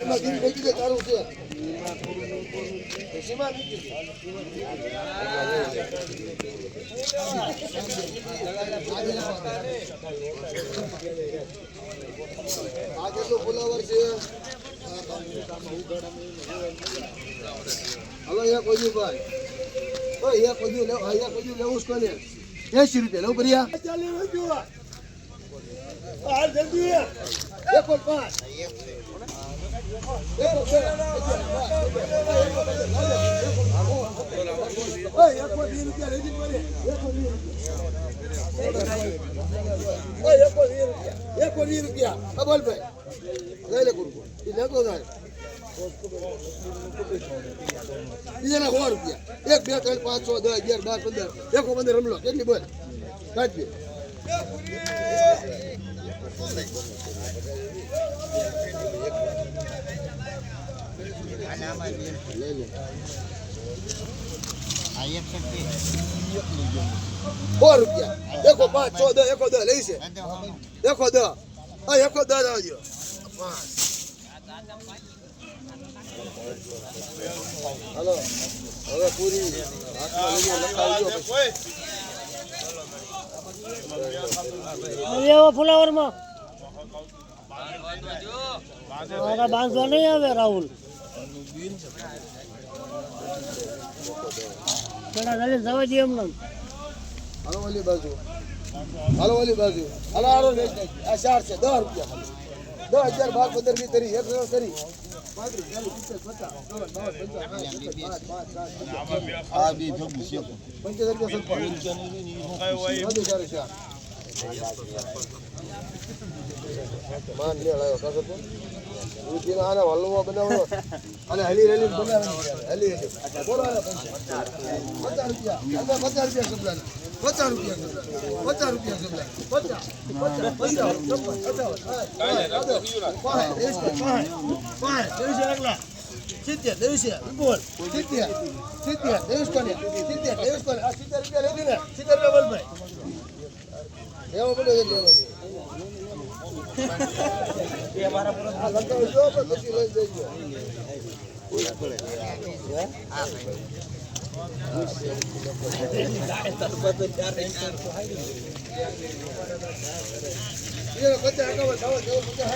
તારું છે? હવે અહીંયા કોઈ ભાઈ. અહીંયા કોઈ લેવું અહીંયા કોઈ લેવું જ કોને? એસી રૂપિયા લેવું ભર્યા ચાલી રૂપિયા જલ્દી. એક પાંચ. એક એક વીસ રૂપિયા લઈ દીધું મને એક પર વીસ રૂપિયા ઓય એક પર વીસ રૂપિયા એક પર વીસ રૂપિયા હા બોલ ભાઈ લઈ લે ગુરુ એ લેતો જાય બીજાના સો રૂપિયા એક બે ત્રણ પાંચ છ દસ અગિયાર બાર પંદર એકો પંદર રમલો કેટલી બોલ કાઢ લે સો રૂપિયા. એકો પાંચ છ એકો દસ લઈ છે. એકો એકો દસ આવજો હલો. હવે પૂરી. ફુલાવરમાં. મારા બાંધવા નહીં આવે રાહુલ. પેલા ચાલે જવા દે એમને હાલો ઓલી બાજુ. હાલો ઓલી બાજુ. હાલો હાલો. આ ચાર છે. દસ રૂપિયા. દસ હજાર બાર પંદર વીસ ત્રીસ એક હજાર કરી. પંચોતેર રૂપિયા. માન લે લાવ્યો કાકા બનાવવો અને હલી હલી બનાવવાની. હલી પચાસ પચાસ રૂપિયા સબલાના. પચાસ રૂપિયા પચાસ રૂપિયા સબલાના. પચાસ પચાસ. સિત્તેર ત્રીસે બોલ સિત્તેર સિત્તેર ત્રીસ કોને સિત્તેર ત્રીસ કોને રૂપિયા લીધી ને સિત્તેર રૂપિયા બોલ ભાઈ એવો બધો જ લેવા છે. આ લગાવજો પછી લઈ જજો. એ પચાસ એકાવન, બાવન, તેવન, પચાસ,